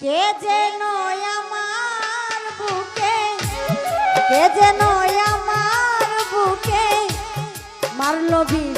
কে যে নয় আমার বুকে কে যে নয় আমার বুকে মারলো বিষ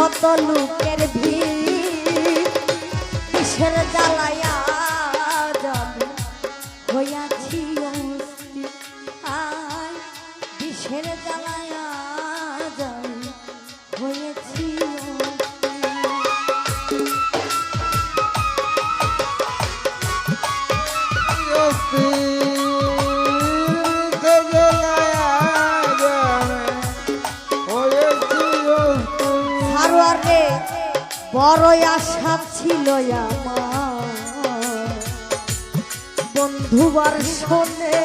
কত লোকের ভিড়? দুয়ারে বড় আশা ছিল বন্ধুবার শোনে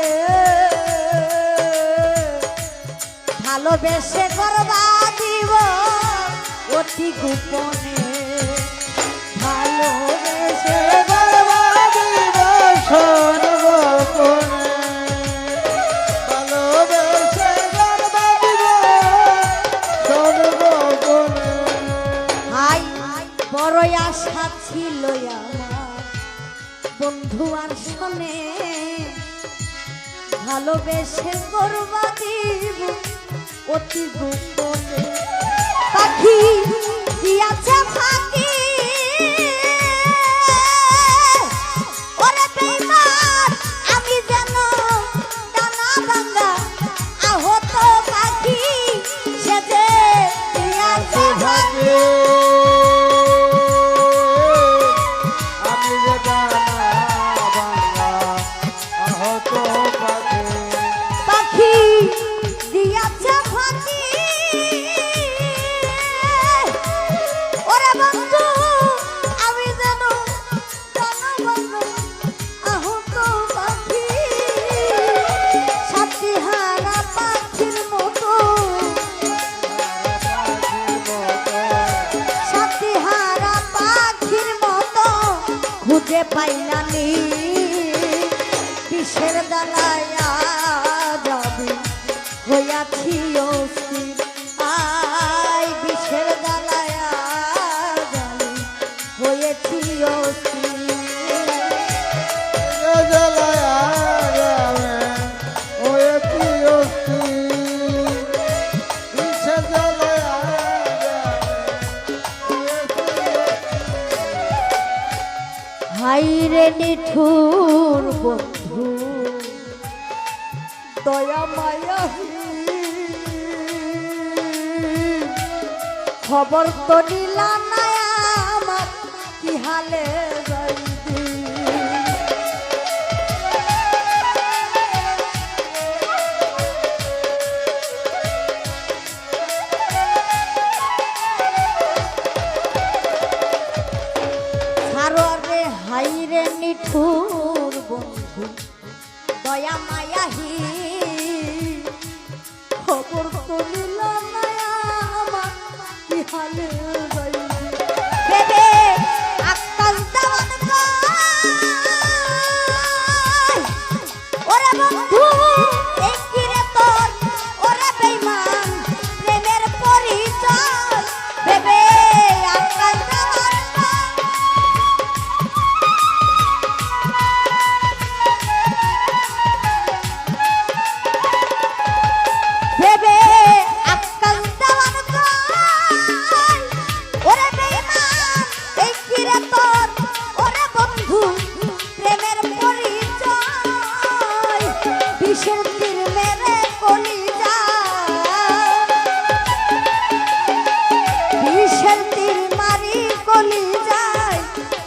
ভালোবেসে করবা দিব অতি গোপনে। আশা ছিল আমার। বন্ধু আর শোনে ভালোবেসে করবা দিব অতি গোপনে। খুঁজে পাইলানি মাইরে নিঠুর বন্ধু। দয়া মায়া খবর তো নিলা না আমার কি হালে যাই? প্রভু দয়া মায়া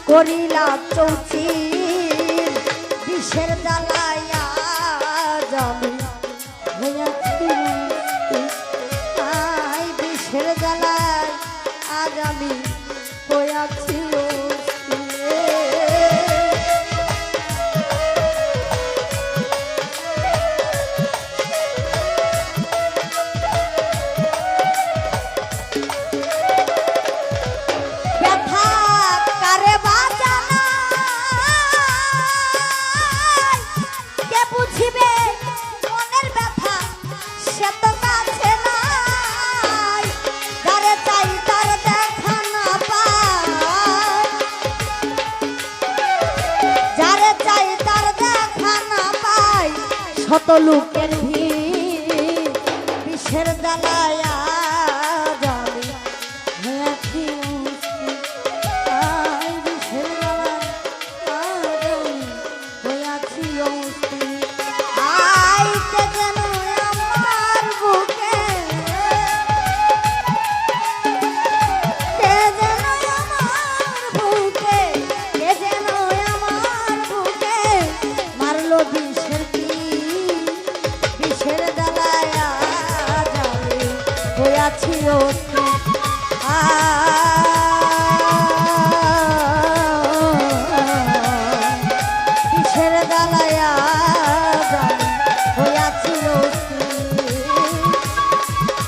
করিলা চৌচি কত লোকের ভিড় বিষের জ্বালায়া আছে অতি কিসের গালায়া হইয়াছিল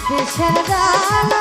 কিসের গালা